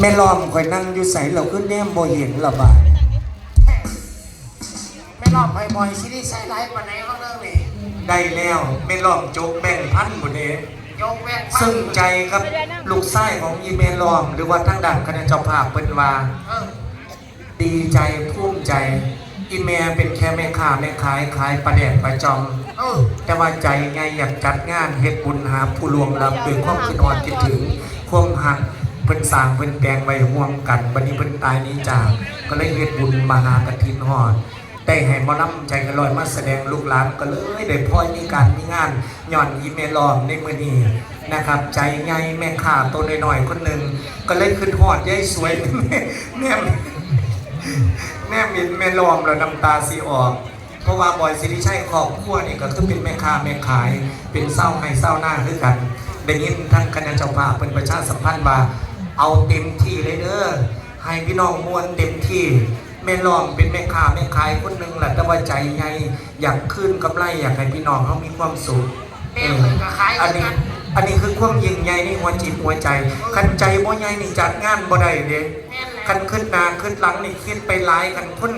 แม่ล้อมคอยนั่งอยู่ใสเราขึ้นแนมบ่เห็นละบาดไม่รอบบ่อยๆสิได้ใช้ไลฟ์ปานไหนเขาเรื่องนี่ได้แล้วแม่ล้อมจกแบ่งพันหมดเด้ยกแว่นซึ่งใจครับลูกชายของอีเมลล้อม หรือว่าทางด้านคณะเจ้าภาพเพิ่นว่า เออดีใจภูมิใจ อีเมลเป็นแค่แม่ค้าแม่ขายขายประเด็นประจอม เออแต่ว่าใจไงอยากจัดงานเฮ็ดบุญหาผู้ลวงลับด้วยความคิดฮอดคิดถึง ความหัก เพิ่นสร้างเพิ่นแปลงไว้ห่วมกันบัดนี้เพิ่นตายนี้จาก ก็เลยเฮ็ดบุญมหากฐินฮอดได้ให้มอลำใจกันลอยมาแสดงลูกหลานก็เลยได้พลอยมีการมีงานย่อนอีเมลลอมในมือนี้นะครับ ใจไงแม่ค้าตัวน้อยๆคนหนึ่งก็เลยขึ้นฮอดยายสวยแม่แม่มินแม่ลอมแล้วน้ำตาสิออก เพราะว่าบอยสิริชัยครอบครัวนี่ก็คือเป็นแม่ค้าแม่ขาย เป็นเศร้าให้เศร้าหน้าคือกันได้ยินทั้งคณะเจ้าภาพเป็นประชาสัมพันธ์ว่า เอาเต็มที่เลยเด้อให้พี่น้องมวลเต็มที่แม่ลอมเป็นแม่ค้าแม่ขายคนหนึ่งแหละแต่ว่าใจไงอยากขึ้นกำไรอยากให้พี่น้องเขามีความสุขแม่เพิ่นก็ขายอันคือนี้กันอันนี้คือความยิ่งใหญ่ในหัวจิตหัวใจคันใจบ่ใหญ่นี่จัดงานบ่ได้เด้แม่นแหละคันขึ้นหน้าขึ้นหลังนี่คิดไปหลายคันคน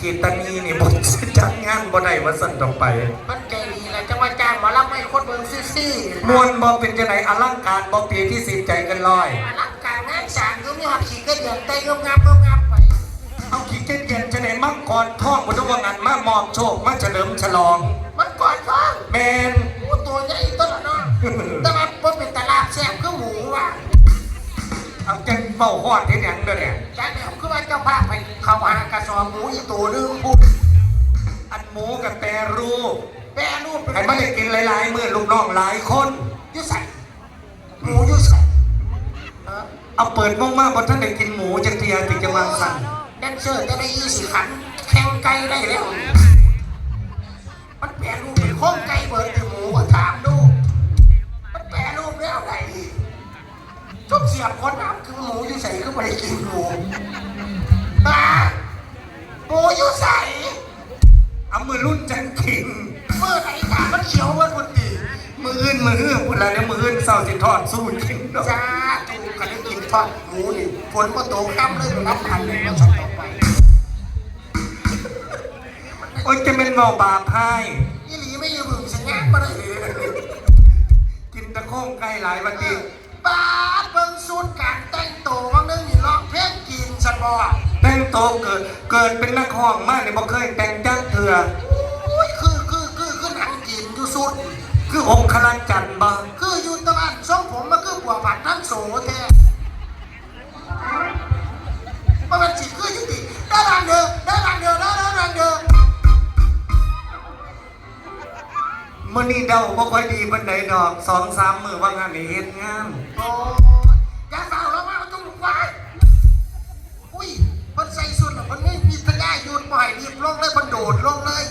ขีดตานีนี่บ่สิจัดงานบ่ได้ว่าสั่นต่อไป มันใจดีแหละจะมาจ้างหมอลำให้คนเบิ่งซื่อๆมวนบ่เป็นจังไดอลังการบ่ปีที่สิบใจกันลอยอลังการงานสร้างอยู่มีหอดขี้กระเดือนเต้งงับงับงับไปเอาขี้เกียจเย็นจังไดมังกรท่องบ่ต้องว่างานมามอบโชคมาเฉลิมฉลอง มันก่อนท้องแม่นอู้ตัวใหญ่ตัวละเนาะแต่ว่าบ่เป็นตลาดแซ่บคือหมูว่ะ เอาจังเบ้าฮอดเฮ็ดหยังเด้อเนี่ยจ้าเดี๋ยวคือว่าเจ้าภาพไปเข้าหากระสอบหมูอีตัวนึงพูดอันหมูกับแปรรูปแปรรูปเป็นให้มันได้กินหลายๆมือลูกน้องหลายคนยุ่ใส่หมูยุ่ใส่เอาเปิดมากๆบ่ทันได้กินหมูจักเทียถึงจะวางสันแดนเซอร์จะได้ยี่สิบขันแข่งไก่ได้แล้วมันแปรรูปเป็นโค้งไก่เบิร์ดหมูก็ถาม ทุกเสียบคนน้ำคือหมูอยู่ใส่ก็ไม่ได้กินหมูตาหมูอยู่ใส่เอามือรุ่นจังกินเมื่อไหร่ตามันเขียวมันคนดีมืออื่นมืออื่นพูดอะไรเนี่ยมืออื่นเศร้าสิทอดสู้กินดอกจ้าถูกันได้กินทอดหมูนี่ฝนก็ตกค่ำเลยรับพันเลยมาสักต่อไปโอ้ยจะเป็นเมาบาพายยี่หลีไม่ยืมสัญญาณมาเลยกินตะโค้งไก่หลายวันดี บาดเบิ่งสูตรการแต่งตัวบางนึงนี่ร้องเพลงกินสันบอแต่งโตวเกิดเกิดเป็นนักห้องมากเลยบ่เคยแต่งจักเถื่ออุ้ยคือคือคือคือหนังกินอยู่สุด คือองค์คลังจันทร์บ่คืออยู่ตะวันทรงผมมันคือบัวผัดทั้งโสแท้มันเป็นสิคือจริงๆได้รังเด้อได้รังเด้อ มื้อนี้เดาบ่ค่อยดีปานใดดอกสองสามมื้อว่างานนี่เฮ็ดงานโอ้ยาเฝ้าแล้วมาต้องลุกไว้อุ้ยมันใส่สุดหรอมันไม่มีทะยาหยุดปล่อยรีบลงเลยมันโดดลงเลย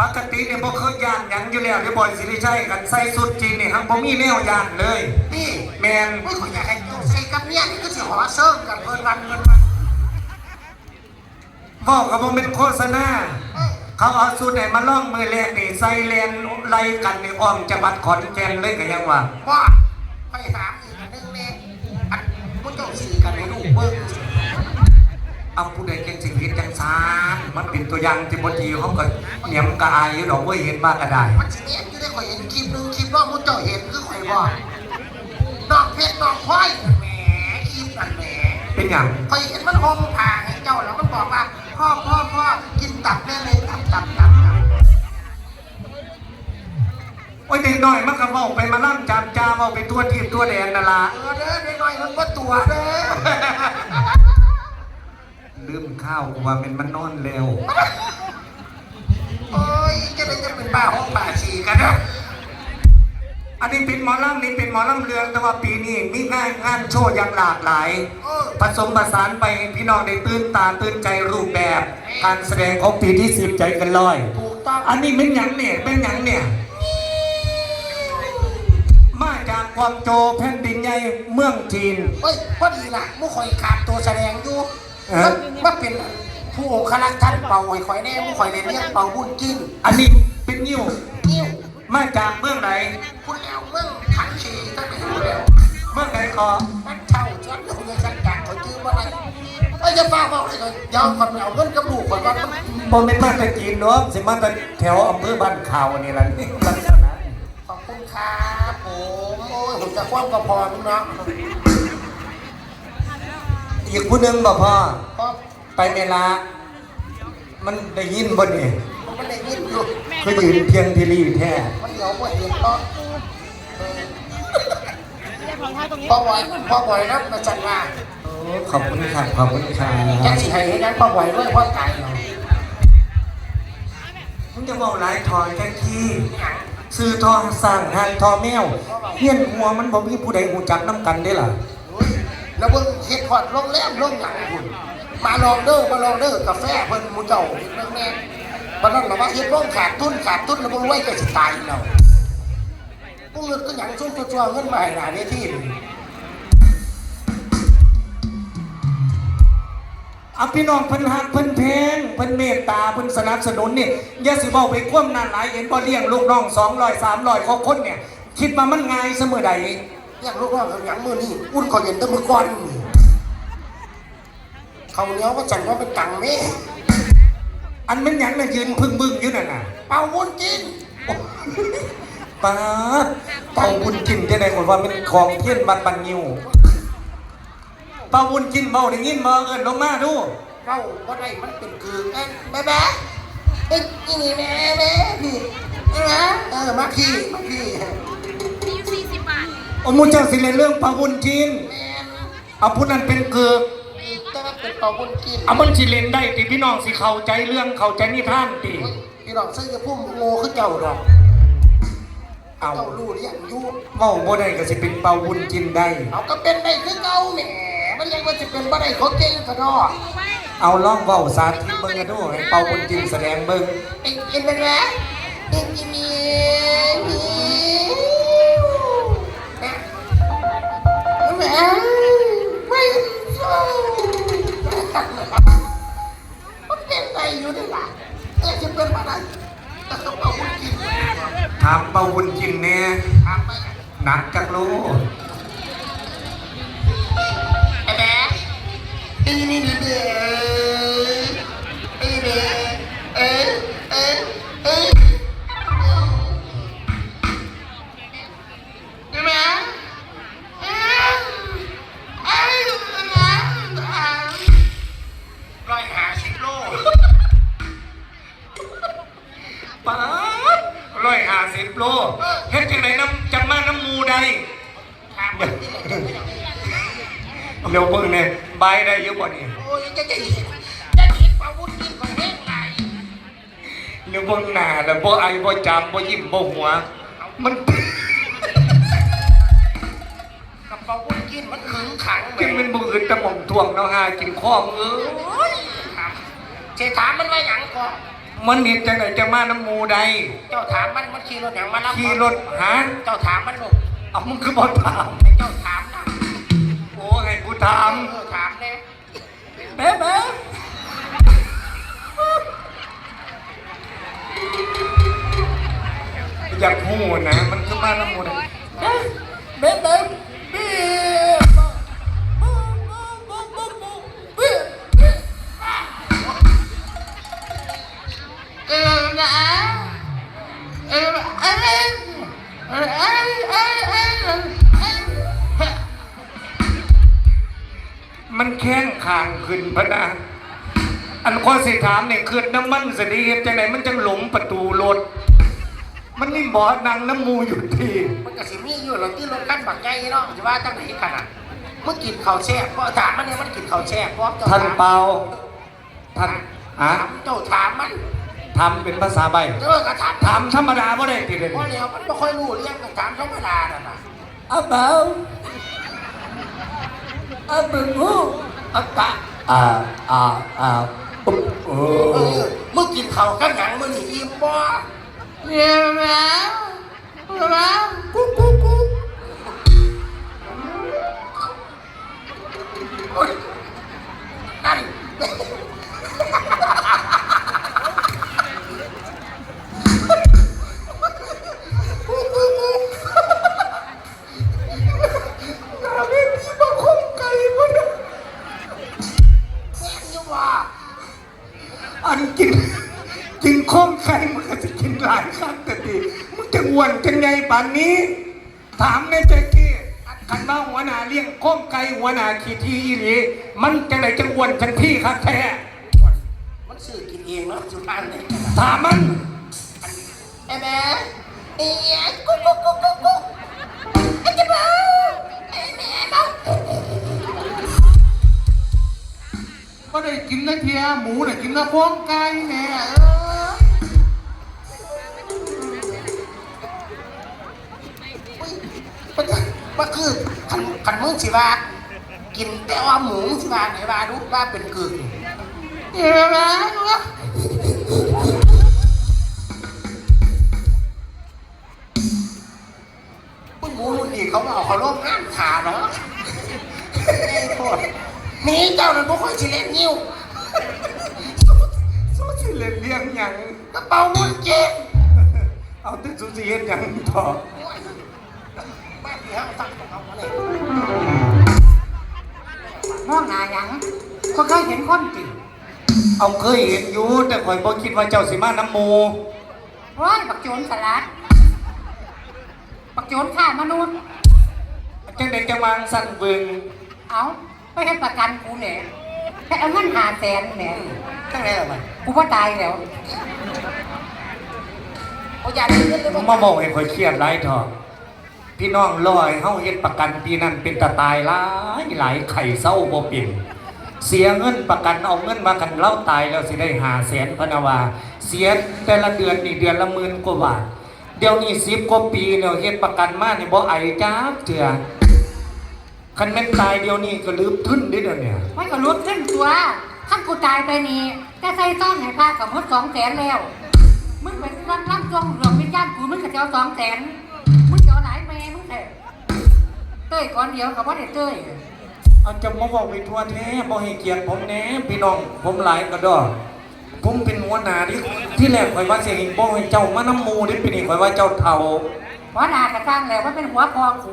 ปกติเนี่ยบ่เคยย่านหยังอยู่แล้วที่บ่อยสิริชัยกันใส่สุดจริงนี่ฮังบ่มีแนวย่านเลย นี่แม่นไม่ขอยอยากให้เจ้าใส่กับเนี่ยนี่ก็สิหอเซิ่งกับเพิ่นวันเงินวันเว้าก็บ่เป็นโฆษณา เอ้ย เขาเอาสูตรไหนมาล่องมือแรกนี่ใส่เลนไล่กันในอ้อมจังหวัดขอนแก่นเลยก็ยังว่าว่าไปถามอีกอันหนึงเนี่ยอันมุ้เจ้าสีกันให้ลูกเบิ้งเอาผู้ใดเก่งสิ่งเฮ็ดจังซานมันเป็นตัวอย่างที่บ่ดีเขาก็เหนียมกะอายอยู่ดอกเว้ยเห็นมากก็ได้ มันสิเนี่ยอยู่ได้ข่อยเห็นคลิปหนึงคลิปว่ามุ้เจ้าเห็นคือข่อยบอกน้องเพชรน้องควายนั่นแหมคลิปนั่นแหมเป็นหยังข่อยเห็นมันห่มผ้าให้เจ้าแล้วมันบอกว่า พ่อพ่อพ่อกินตับแม่เลยตับตับตับตับโอ้ยเด็กน้อยมันก็เว้าไปมาล่ำจามจาเว้าไปทั่วทิพย์ทั่วแดนนั่นล่ะเออเด้อน้อยๆมันบ่ตัวเด้อลืมข้าวว่ามันมันนอนแล้วโอ้ยจะได้จะเป็นบ้าห้องป่าฉีกันนะ อันนี้เป็นหมอลำนี่เป็นหมอลำเรืองแต่ว่าปีนี้มีงานงานโชว์อย่างหลากหลายเออผสมผสานไปพี่น้องได้ตื่นตาตื่นใจรูปแบบ การแสดงของปีที่สิบใจกันลอยถูกต้องอันนี้เป็นหยังเนี่ยเป็นหยังเนี่ยมาจากความโจวแผ่นดินใหญ่เมืองจีนเฮ้ยพอดีล่ะมุข่อยขาดตัวแสดงอยู่เอ๊ะมันมันเป็นผู้องคลักษ์ท่านเป่าไอ้ข่อยแน่มุข่อยเรียนเรียกเป่าบุญกิน อันนี้เป็นยิ้วนิ้ว มาจากเมืองไหนคุณแล้วเมืองขันชีตั้งแต่อยู่แล้วเมืองไหนขอมันเช่าจนอยู่ในชั้นมาไหนไอ้จะฝากบอกเลยก่อนยาวคนเอาเงินกับลูกคนก่อนบ่แม่นมาต่จีนเนาะสิมาต่แถวอำเภอบ้านข่าวนี่ละนี่ขอบคุณครับผมโอ้ยผมจะคว่ำกระพรเนาะอีกผู้หนึ่งบ่พ่อไปเวลา มันได้ยินบ่นี่ มันไม่ได้ยินอยู่คือยืนเพียงทีรีแท้มันเดี๋ยวว่าเห็นเนาะพ่อบ่อยพ่อบ่อยนะมาจัดว่าโอ้ขอบคุณค่ะขอบคุณค่ะแค่สิให้ให้นั้นพ่อบ่อยด้วยพ่อตายเนาะมึงจะเว้าหลายทอยแค่ขี้ซื้อทองสร้างหางทอแมวเฮียนหัวมันบ่มีผู้ใดหูจักนํกันได้ล่ะแล้วเพิ่งเฮ็ดพอดโรงแรมโรงหนังคุณมาลองเด้อมาลองเด้อกาแฟเพิ่นหมูเจ้าเรื่องแน่ บัดนั้นบอกว่าเฮ็ดโรงขาดทุนขาดทุนแล้วบ่รวยก็สิตายแล้วกูเงินก็หยังชุ่มชั่วๆเงินมาให้หน้าเวทีนี่เอาพี่น้องเพิ่นฮักเพิ่นเพลงเพิ่นเมตตาเพิ่นสนับสนุนนี่อย่าสิเว้าไปคว่ำหน้าหลายเห็นบ่เลี้ยงลูกน้อง200 300เขาคนเนี่ย คิดว่ามันง่ายเสมอใดอยากลูกน้องเขาหยังมื้อนี้อุ่นขอเย็นแตะมื้อก่อนนี่เขาวเหนียวก็จังว่าเป็นตังแม่ อันมันหยังน่ะยืนพึ่งบึ้งอยู่นั่นน่ะ เป่าวุ้นกินป๊าดเป่าบุญกินได้ไดคนว่ามันของเทียนบันบันยิวเป่าบุญกินเมาได้ยินบ่เอิ้นลงมาดูเว้าบ่ได้มันเป็นคือเอ้ยแม่แม่เอ้ยอีนี่แม่แม่พี่เอ้ยนะเออมาพี่มาพี่มีอยู่สี่สิบบาท โอ้หมูเจ้าสิเล่นเรื่องเป่าบุญกิน แม่นเอาผู้นั้นเป็นเกือก แต่ว่าเป็นเป่าวุ้นกินเอามันสิเล่นได้ติพี่น้องสิเข้าใจเรื่องเข้าใจนิทานติพี่น้องซื้อจะพุ่มโง่คือเจ้าดอกเอาเจ้ารู้เรียงอยู่เมาบ่ได้ก็สิเป็นเป่าบุญกินได้ เอาก็เป็นได้คือเก่าแหมมันยังว่าจะเป็นบ่ได้ของเก่งกระดอกเอาล่องเว้าสาธิตเบิ่งกันดูให้เป่าบุญกินแสดงเบิ่งเอ็งเอ็งเป็นไงเอ็งกินมีมีแม่ไม่ สู้มันเป็นได้อยู่นี่ล่ะเอ็งจะเป็นบ่ได้แต่ต้องเอาวุ้นกินถามเป่าบุญกินแน่ถามไปหนักจักโลไอ้แม่อีนี่นี่เด้ เร็วเบิ่งเนี่ยบายได้เยอะกว่านี้โอ้ยจะจะอีกจะคิดว่าวุ้นกินของแห้งไหลเร็วเบิ่งหน้าแล้วบ่ไอบ่จามบ่ยิ้มบ่หัว มันกับเป่าวุ้นกินมันขึงขังกินมันบ่อื่นแต่หม่อมทวงเนาะหากินข้อมเอ้ยเจถามมันว่าหยังก่อนมันเห็นจังไดจังมาน้ำมูได้เจ้าถามมันมันขี่รถหยังมารับขี่รถหาเจ้าถามมันลูกเอามึงคือบ่ถามให้เจ้า ถามเออถามเลยแบ๊ะแบ๊ะอยากพูดนะ มันคือมาน้ำมูได้แบ๊ะแบ๊ะแบ๊ะเออนะเออเออเออเออเออเอ มันแข้งคางขึ้นพะนะอันข้อสิถามเนี่ยคือน้ำมันสดีเฮ็ดจังไหนมันจังหลงประตูรถมันนี่บอสนางน้ำมูอยู่ที่มันก็สิมีอยู่หรอกที่รถขั้นบักใหญ่เนาะจะว่าจังไหนกันอะมึงกินข้าวแช่เพราะถามมันเนี่ยมันกินข้าวแช่เพราะเจ้าท่านถามเปาท่านอะถามเจ้าถามมันทำเป็นภาษาใบเออก็ถามถามธรรมดาบ่ได้ติเลยเพราะเดี๋ยวมันไม่ค่อยรู้เรื่องก็ถามธรรมดาน่ะนะอา เปาอาเป็นผู้อาตะอ่าอ่าอ่าปุ๊บโอ้เออมึงกินข้าวกันหยังมึงนี่อิ่มบ่เยี่ยมแล้วแล้วกุ๊กกุ๊กกุ๊กโอ๊ยนั่น หลายครั้งแต่ทีมึงจะอ้วนจังไงป่านนี้ ถามในใจกี้คันว่าหัวหน้าเลี้ยงโค้งไก่หัวหน้าขี้ที่อีหลีมันจังไหนจังอ้วนจังที่ครับแท้มันซื้อกินเองเนาะสุดท้ายเลยถามมันไอ้แม่ไอ้ยกุ๊กกุ๊กกุ๊กกุ๊กกุ๊กไอ้เจ้าบ่าวไอ้แม่บ้าก็ได้กินนะเทียหมูน่ะกินนะพวงไก่แม่เออ มันคือขันขันมึงสิว่ากินแต่ว่าหมูสิว่าไหนว่ารู้ว่าเป็นกึ่งเดี๋ยวนะวะคุณหมูรุ่นนี้เขามาเอาเขาล่มงานขาเนาะไอ้โคตรนี่เจ้านั่นพวกค่อยสิเล่นนิ้วสู้สิเล่นเลี้ยงยังกระเป๋ามุนเจ็บเอาแต่สู้สิเฮ็ดหยังต่อ บ้านที่ห้างตั้งของเขาเนี่ยมองหน้าหยังก็เคยเห็นคนจริงเอาเคยเห็นอยู่แต่ข่อยบ่คิดว่าเจ้าสิมาน้ำหมูร้อยบักโจรสลัดบักโจรฆ่ามนุษย์จังไดจังวางสั่นเบิงเอาไปให้ประกันกูเนี่ยให้เอาเงินหาแสนเนี่ยตั้งไหนล่ะมันกูก็ตายแล้วโอ้ยาเล่นเล่นเลยมาบอกให้ข่อยเครียดหลายเถอะ พี่น้องลอยเฮาเฮ็ดประกันปีนั้นเป็นตาตายหลายหลายไข่เศร้าบ่เป็นเสียเงินประกันเอาเงินมากันเล่าตายแล้วสิได้หาแสนพนาวา เสียแต่ละเดือนนี่เดือนละหมื่นกว่าบาทเดี๋ยวนี้10กว่าปีแล้วเฮ็ดประกันมานี่บ่ไอจ้าเถื่อคันแม่นตายเดี๋ยวนี้ก็ลืมทุนเด้เดี๋ยวนี้ไว้ก็ลุกขึ้นตัวท่านกูตายไปนี่แต่ใส่ต้องให้พากับมดสองแสนแล้วมึงเป็นร่างร่างจงหลวงวิญญาณกูมึงก็จะเอาสองแสน เต้ยก่อนเดียวกับว่าเด็เต้ยเอาจะมาบอกไปทั่วแท้บ่ให้เกียรติผมแหน่พี่น้องผมหลายกระดอกผมเป็นหัวหน้าที่ที่แรกข่อยว่าสิให้บ่ให้เจ้ามาน้ำหมูนี่เป็นนี่ข่อยว่าเจ้าเฒ่าหัวหน้ากระจ้างแล้วว่าเป็นหัวคอกู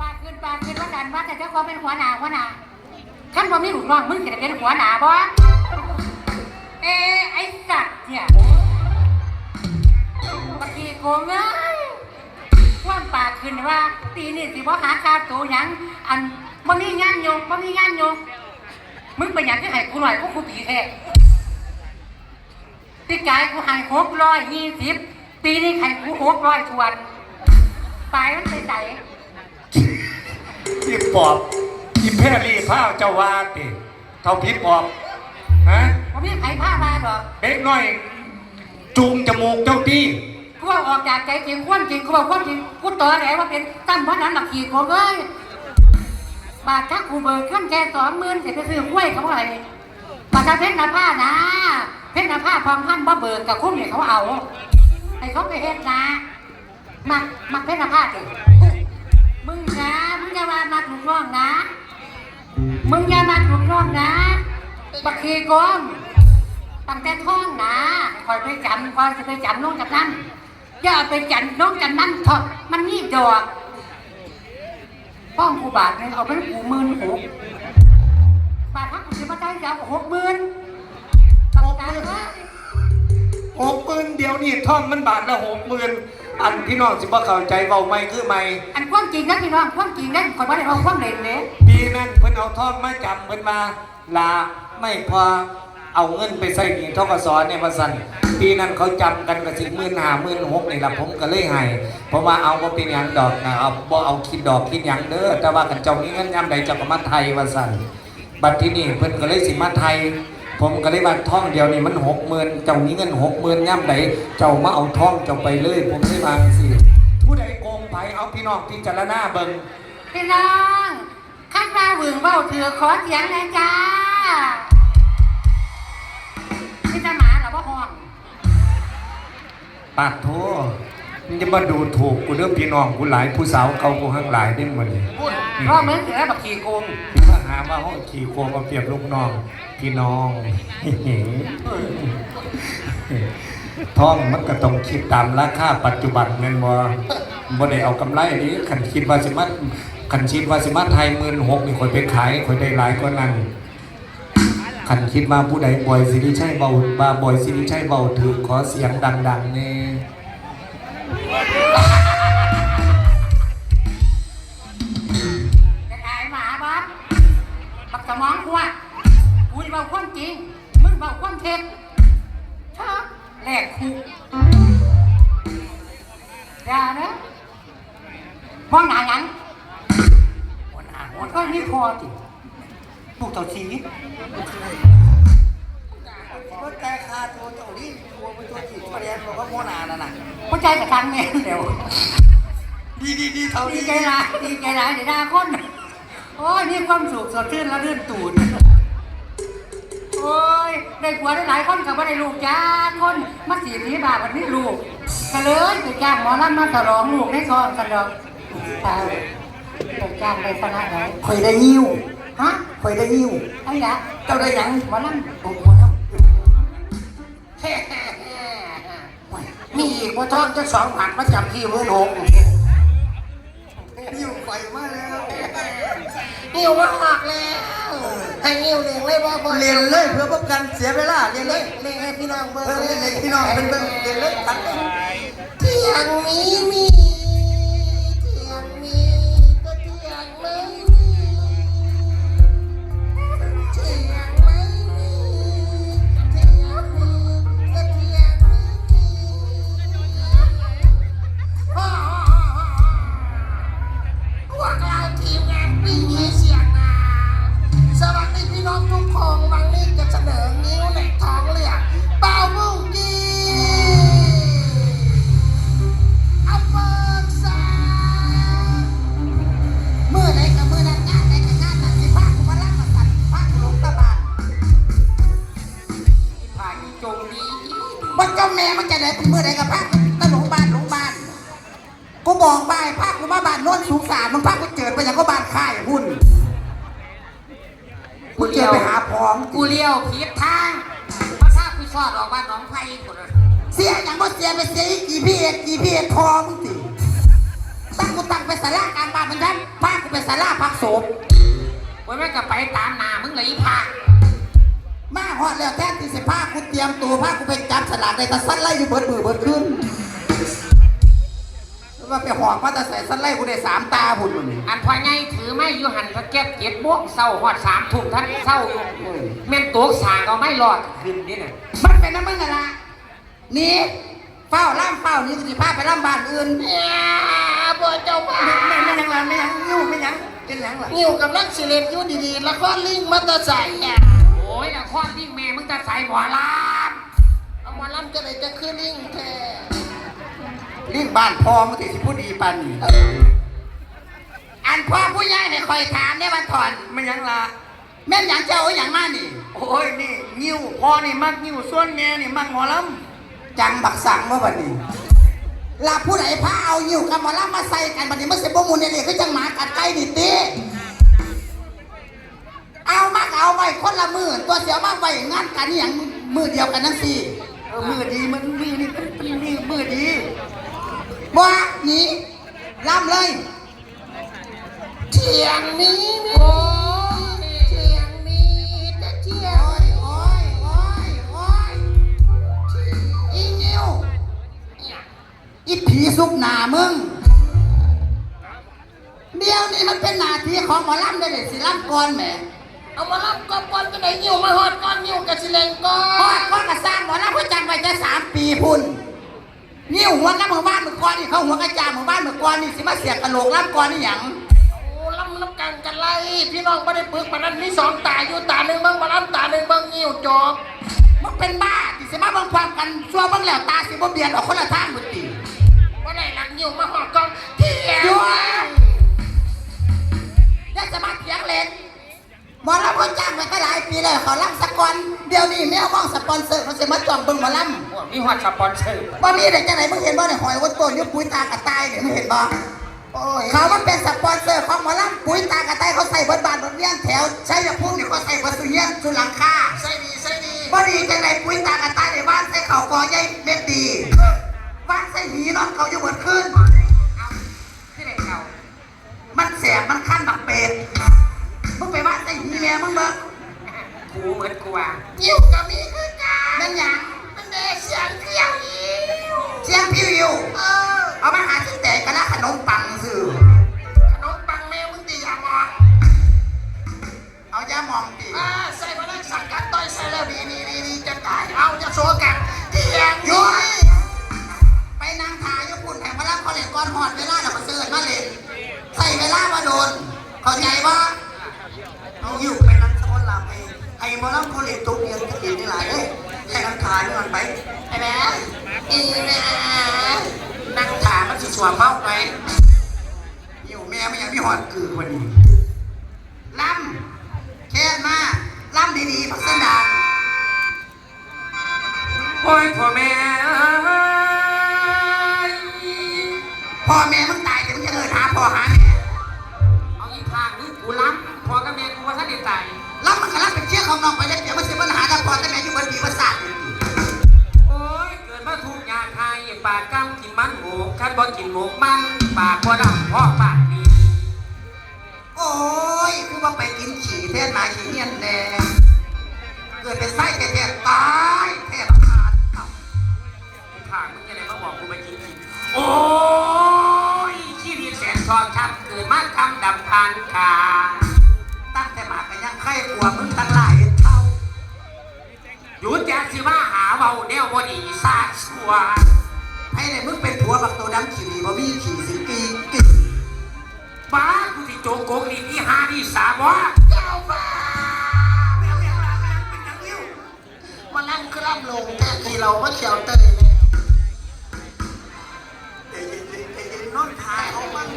ปากขึ้นปากขึ้นว่าดันว่าแต่เจ้าของเป็นหัวหน้าหัวหน้าขั้นบ่มีลูกน้องมึงจะได้เป็นหัวหน้าบ่เอ้ไอ้สัตว์เนี่ยบางทีโกงเอ้ย ว่านปากขึ้นว่าปีนี้สิบ่หาคาตัวหยังอันบ่มีงานโยกบ่มีงานโยกมึงไปหยังจะให้กูหน่อยกูกูผีแท้ปีกายกูให้หกร้อยยี่สิบปีนี้ให้กูหกร้อยทวนตายมันไปใส่อีปอบอีแพรรี่พาวเจ้าว่าติเท่าพิษปอบฮะบ่มีไผพามาดอกเด็กน้อยจูงจมูกเจ้าที่กู ว่าออกจากใจจริงความจริงกูบอกความจริงกูต่อแหลว่าเป็นตั้มเพราะนั้นหลักขี่ของเอ้ยบาทถ้ากูเบิกขึ้นแค่สองหมื่นเสร็จไปซื้อห้วยเขาอะไรบาทถ้าเพชรนาผ้านะ เพชรนาผ้าพองพันบ่เบิกกับคุ้มเนี่ยเขาเอาให้เขาไปเฮ็ดนะมักมักเพชรนาผ้าสิมึงนะมึงอย่ามามักลูกน้องนะ มึงอย่ามักลูกน้องนะบักขี่โกงตั้งแต่ท้องนะคอยไปจำคอยจะไปจำน้องจากนั้น อย่าไปจำน้องจากนั้นเถอะมันนี่ดอกป้องกูบาทหนึงเอาไปกูหมื่นหกบาทถ้ากูจะมาได้จะเอาหกหมื่นหกหมื่นหกหมื่นเดียวนี่ท่องมันบาทละหกหมื่นอันพี่น้องสิบ่เข้าใจเบาไม่คือไม่อันความจริงนะพี่น้องความจริงนะคอยว่าได้เอาความเล่นเลยปีนั้นเพิ่นเอาทองมาจำเพิ่นมาลาไม่พอ เอาเงินไปใส่หนี้ทกสเนี่ยว่าซั่นปีนั้นเขาจำกันก็สิบหมื่นห้าหมื่นหกนี่ละผมก็เลยให้เพราะว่าเอาบ่เป็นหยังดอกนะเอาบ่เอาคิดดอกคิดหยังเด้อแต่ว่ากันเจ้ามีเงินยามใดจ้าก็มาไทยว่าซั่นบัดที่นี่เพิ่นก็เลยสิมาไทย ผมก็เลยว่าท่องเดียวนี่มันหกหมื่นเจ้ามีเงินหกหมื่นย่ำใดเจ้ามาเอาท่องเจ้าไปเลยผมได้วาสิผู้ใดโกงไผเอาพี่น้องพิจารณาเบิ่งพี่น้องข้างหน้าหวงเบ้าเถือขอเสียงนะจ้า พี่จะหมาเหรอพ่อห้องปากโทมันจะมาดูถูกกูเรื่องพี่น้องกูหลายผู้สาวเขากูห้างหลายได้หมดเลยพูดพ่อเหมือนเสือบักขี่โกงพี่มาหาว่าห้องขี่โคมมาเปรียบลูกน้องพี่น้องท่องมันก็ต้องคิดตามราคาปัจจุบันเงินบ่บ่ได้เอากำไรนี้ขันคิดว่าสิมาขันคิดว่าสิมาไทยหมื่นหกนี่คนไปขายคนได้หลายกว่านั้น ขันคิดว่าผู้ใดบ่อยสิริชัยเบาบาบ่อยสิริชัยเบาถือขอเสียงดังๆนี่จะขายหมาบับบักสมองกูอะกูจะเบาความจริง มึงเบาความเท็จชอบแหลกคุกอย่านอะมองหนาหยังมองหนามันก็นี่พอจิ ลูกเต่าชีวิตรถแกคาตัวเจ้านี่ตัวเป็นตัวจีบประเด็นบอกว่าโมนาน่ะนะหัวใจกับทางแม่เดี๋ยวดีดีดีเท่าดีนี้ใจร้ายดีใจร้ายเดี๋ยวด่าคนโอ้ยนี่ความสุขสดชื่นแล้วลื่นตูดโอ้ยได้ผัวได้หลายคนกับว่าได้ลูกจ้าคนมาสีนี้บาทวันนี้ลูกก็เลยไปจ้างหมอลำมาฉลองลูกได้ก่อนกันดอกตายไปจ้างได้ขนาดไหนคอยได้ยิ้ว ฮะคอยได้ยิ้วไอ้ยะเจ้าได้หยังหมอลำโอ้โหครับมีอีกว่าทองจะสองผัดมาจับที่มือหกยิ้วไปมาแล้วยิ้วมาหักแล้วให้ยิ้วเลี้ยงเลยบ่บ่เลี้ยงเลยเพื่อป้องกันเสียเวลาเลี้ยงเลยเลี้ยงให้พี่น้องเบิ่งเลี้ยงให้พี่น้องเป็นเบิ่งเลี้ยงเลยตัดเที่ยงนี้มี ของเราทีม เลี้ยวผิดทางมาทราบกูชอดออกบานหนองไผ่กูเลยเสียอย่างบ่เสียไปเสียอีกกี่พี่เอ็ดกี่พี่เอ็ดพร้อมสิตั้งกูตั้งไปสาราการบ้านเหมันนั้นพากูไปสาราพักศพไว้แม่ก็ไปตามหนามึงเลยอีพามาฮอดแล้วแทนที่สิพากูเตรียมตัวพากูไปจับสลากในตะสั้นไล่อยู่เบิดมือเบิดขึ้น ว่าไปหอกมาแต่ใส่สั้นไล่กูได้สามตาพุ่นนี่อันพอไงถือไม่อยู่หันก็เก็บเก็บบ้วงเศร้าหอดสามทุ่มท่านเศร้าอยู่แม่นตัวสางก็ไม่รอดขึ้นนี่น่ะมันเป็นน้ำมึงอะละนี่เฝ้าล่ามเฝ้านี่กูสิพาไปล่ามบ้านอื่นบ่เจ้าบ้าไม่ไม่ยังละไม่ยังยิ้วไม่ยังเป็นยังละยิ้วกับนักสิเลนอยู่ดีๆแล้วก็ลิงมาตะใส่อะโอ้ยละครที่แม่มึงจะใส่หมอลเอามาล่ำจะได้จะคือลิงแท้ ลิงบ้านพอมึงติสิพูดดีปันนี่อันพ่อผู้ใหญ่ให้คอยถามได้วันถอนไม่ยังละแม่นหยังเจ้าเอาหยังมานี่ โอ้ยนี่ยิ้วพ่อนี่มักยิ้วส่วนแม่นี่มักหมอลำจังบักสังเมื่อวันนี้ลาผู้ใดพาเอาอยู่กับหมอลำมาใส่กันบัดนี้มันสิบ่มูลเนี่ยก็จังหมากัดไก่ดิตีเอามากเอาไว้คนละมือตัวเสียวมากไว้งานกันอหย่างมือเดียวกันนั่นสิเออมือดีมันมือนี่เป็นมือมือดีบ่ห นีล่ำเลยเที่ยงนี้มีเที่ยงนี้จะเที่ยงโอ้ยโอ้ยโอ้ยอีนิวอีผีซุกหนามึง เดี๋ยวนี้มันเป็นหนาทีของหมอลำได้เลยสิลำก่อนแหมเอามารับก่อนก่อนจะได้ยิ้วมาหอดก่อนยิ้วกับสิเลงก่อพ่อนพ่อกระสร้างหมอลำเพื่อจังไปจะสามปีพุ่น นี่หัวน้ำหมู่บ้านเมื่อก่อนนี่เขาหัวกระจาหมู่บ้านเมื่อก่อนนี่สิมาเสียกระโหลกลำก่อนนี่หยังโอ้ลำน้ำกันกันไล่พี่น้องไม่ได้ปึกมันนั้นมีสองตาอยู่ตาหนึ่งเบิ่งมาลำตาหนึ่งเบิ่งยิ้วจอกมันเป็นบ้าที่สิมาเบิ่งความกันชัวเบิ่งแล้วตาสิบ่เบียดออกคนละทางหมดตีว่าได้หลังยิ้วมาหอดก่อนเที่ยงด้วยยังจะมาเถียงเล่นหมอลำเพิ่นจ้างไปก็หลายปีแล้วเขาลำสัก ก่อนเดี๋ยวนี้แมวมองสปอนเซอร์เขาสิมาจ้องเบิ่งหมอลำำโอ้มีฮอดสปอนเซอร์ว่ามีเด็กจังไหนมึงเห็นบ่เนี่ยหอยวัดต้นยุคปุ๋ยตากระต่ายเนี่ยมึงเห็นบ่โอ้ยเขามันเป็นสปอนเซอร์ของหมอลำปุ๋ยตากระต่ายเขาใส่เบนบานบนเวียนแถวใช้ยาพุ่งนี่เขาใส่เบนสุเยียนสุหลังคาใส่ดีใส่ดีบ่ดีจังไหนปุ๋ยตากระต่ายในบ้านใส่เขากอใหญ่เม็ดดีบ้านใส่หีนอนเขาอยู่บนขึ้น ที่ไหนเขามันแสบมันคันบักเป็ดมึงไปบ้านใส่หีแม่มึงเบิ่ง คูเหมือนกูอะยิ้วกับมีคือกันนั่นหยังมันเดเสียงเพียวยิ้วเสียงพิวยิ้วเออเอามาหาที่แตกกันนะขนมปังซื่อขนมปังแม่มึงตีอย่ามองเอาย่ามองดิอ่าใส่มาแล้วสังกัดต่อยใส่แล้วดีดีดีดีจะตายเอาจะโซกันที่แยงหยุดไปนางทาญี่ปุ่นแห่งพระรามเขาเล่นก้อนหอดเวลาเดี๋ยวเขาเสิร์ฟมาเล่นใส่เวลามาโดนเข้าใจปะเอา มอลำเขาเล่นตุ๊กเรียนกระดิ่งนี่หลายเอ้ยให้นางทานี่มันไปไอ้แม่อีแม่นั่งถามมันสิสวมเมาไปอยู่แม่ไม่อยากมีหอดคือวันนี้ลำแค่มาลำดีๆพักเส้นดาบโอ้ยพ่อแม่พ่อแม่มึงตายเดี๋ยวมึงจะเอินหาพ่อหาแม่ ของน้องไปเลยเดี๋ยวมันจะปัญหาแต่พ่อแต่แม่อยู่บนปีประสาทอยู่ดีโอ้ยเกิดมาทุกอย่างไทยปากกำกินมันหมูคันบ่กินหมูมันปากบ่ดำพ่อปากดีโอ้ยคือว่าไปกินฉี่แทนหมาฉี่เงี้ยนแดงเกิดเป็นไส้แท้ๆตายแท้ขาดครับข้างมึงจะได้มาบอกกูไปกินกินโอ้ยชีวิตแสนชอบช้ำเกิดมาทำดำทานขาตั้งแต่หมากันยังไข้กลัวมึงตั้งหลายเท่าห ยุดแจ๊สิมาหาเบาแนวบดีซาชัวให้ในมึงเป็นผัวบักตัวดำขี่บ่มีขี่สิกีกิบ้ากูที่โจงโกงนี่ที่หานี่สามวะเจ้าบ้าแมวแมวแมวแมวเป็นยังยิ้วมานั่งเครื่องลงแค่ทีเราก็เขียวเตยเลยเดี๋ยวเย็นๆเดี๋ยวเย็นๆนอนทายเขามัน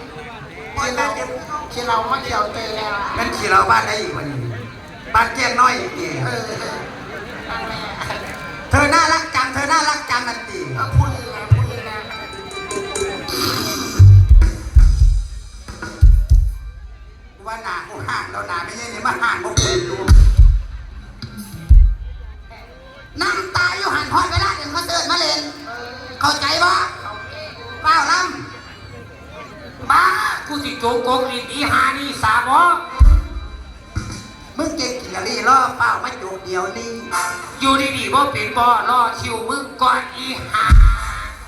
ปล่อยที่ตาเราขี่เรามาเขียวเตยแล้วงั้นขี่เราบ้านได้อีกวันนี้บ้านแจ้งน้อยอีกทีเนั่นแหละเธอ น่ารักจัง เธอน่ารักจังนันตีเอาพูดอีกนะพูดอีกนะว่าหนากูห่างเราหนาไม่ใช่เนี่ยมาห่างพวกคุณดูน้ำตาอยู่หันพอดเวลาเดี๋ยวเขาเสิร์ฟมาเล่นเข้าใจปะเปล่าล้บ้ากูที่โจงโกงนี่ดีหานี่สามวะำ มึงเก่งกี่ลีล่อเปล่าไม่จูบเดียวนี่อยู่ดีๆบ่เป็นบ่รอคิวมึงก่อนอีหา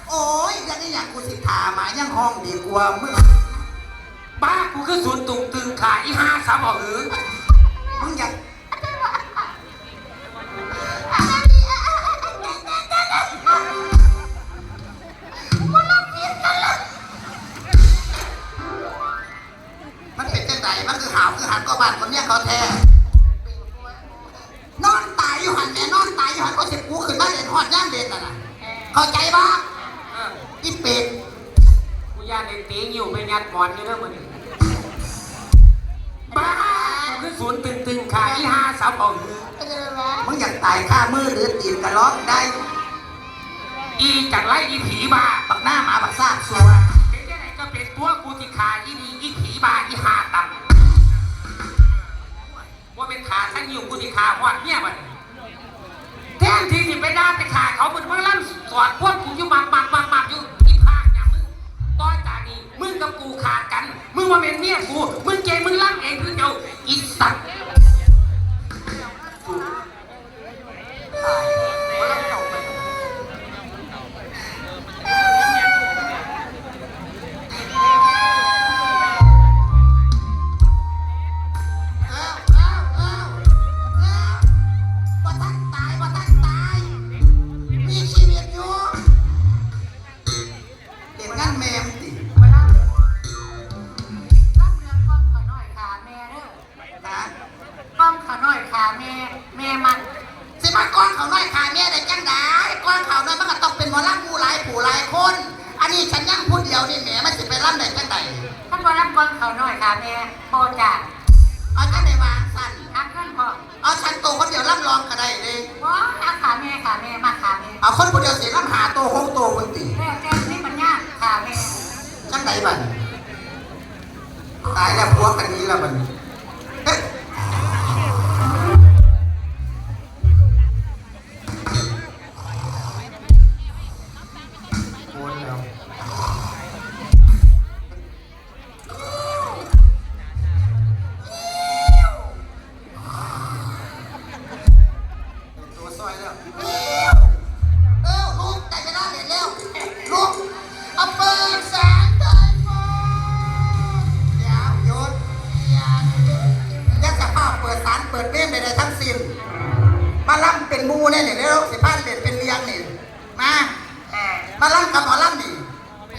โอ้ยยังนี่อย่างกูสิถาหมายังห้องดีกว่ามึงบ้ากูคือศูนย์ตุงตึงขาอีหาสามบ่หือมึงอยากมันเป็นจังไดมันคือหาวคือหันก็บ้านคนเนี้ยเขาแท้ นอนตายอยู่หันแม่นอนตายอยู่หันก็สิกูขึ้นมาเล่นฮอดย่างเด่นน่ะนะเข้าใจปะเอออีเป็ดกูย่านไอ้ตีงอยู่ไปยัดหมอนอยู่เด้อมื้อนี้บ้ากูคือศูนย์ตึงตึงขาอีหาสามบ่หือก็จะร้องมึงอยากตายข้ามือหรือตีนกระล้อกได้ อีจังไรอีผีบ้าบักหน้าหมาบักซากสัวเป็นยังไงก็เป็นตัวกูที่ขาอีนี่อีผีบ้าอีหาต่ำ ว่าเป็นขาทั้งยิวกูที่ขาหอดเนี่ยมันแทนที่สิไปด่าไปขาเขาเป็นมึงล่ำสอดพวกกูอยู่หมักหมักหมักหมักอยู่อีพากอย่างมึงต้อยจากนี้มึงกับกูขาดกัน มึงว่าเป็นเมียกูมึงเกมึงล่ำเองคือเจ้าอีสัตว์ เนี่ยเดี๋ยวสิพาเล่นเป็นเรียงนี่มามาลั่งกับหมอลั่งนี่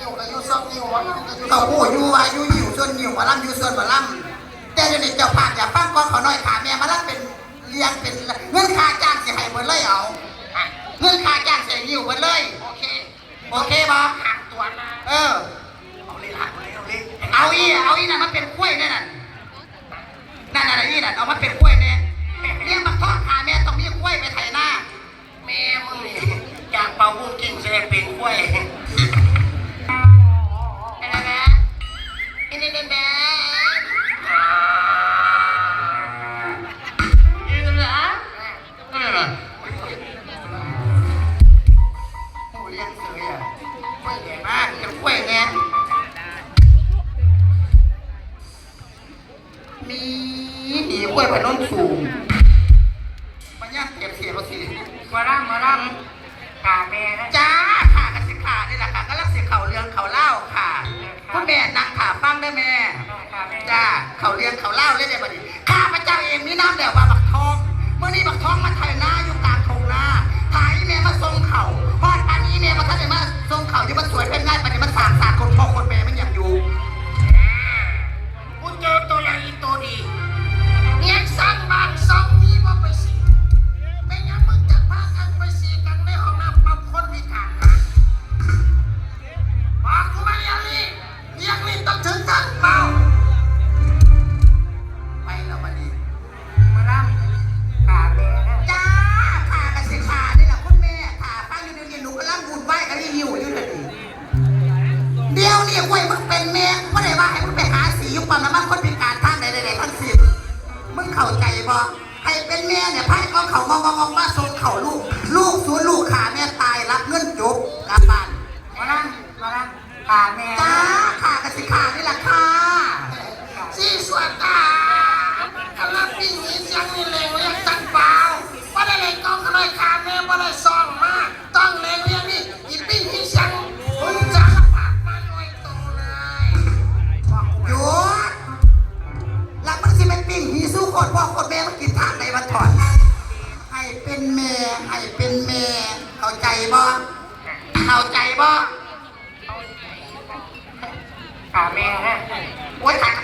อยู่กับยูซอกยูวันาอยูวายูยิวส่วนยิวหมอลั่งยูส่วนหมอลั่งแต่เดี๋ยวนี้เจ้าภาพอย่าฟังก้อนเขาน้อยขาแม่มาลั่งเป็นเรียงเป็นเงินค่าจ้างสิให้หมดเลยเอาเงินค่าจ้างเสียยิวหมดเลยโอเคโอเคบ่หางตัวนะเออเอาเลยหักเลยเอาเลยเอาอีเอาอีนั่นมันเป็นกล้วยนี่นั่นนั่นอะไรอีนั่นเอามาเป็นกล้วยเนี่ย เลี้ยงมาทอดขาแม่ต้องมีกล้วยไปไถหน้า แม่มึงอยากเป่าวุ้งกินจะได้เป็นกล้วยอะไรนะอินเดนแบน ขาแม่ฮะโอ้ยขา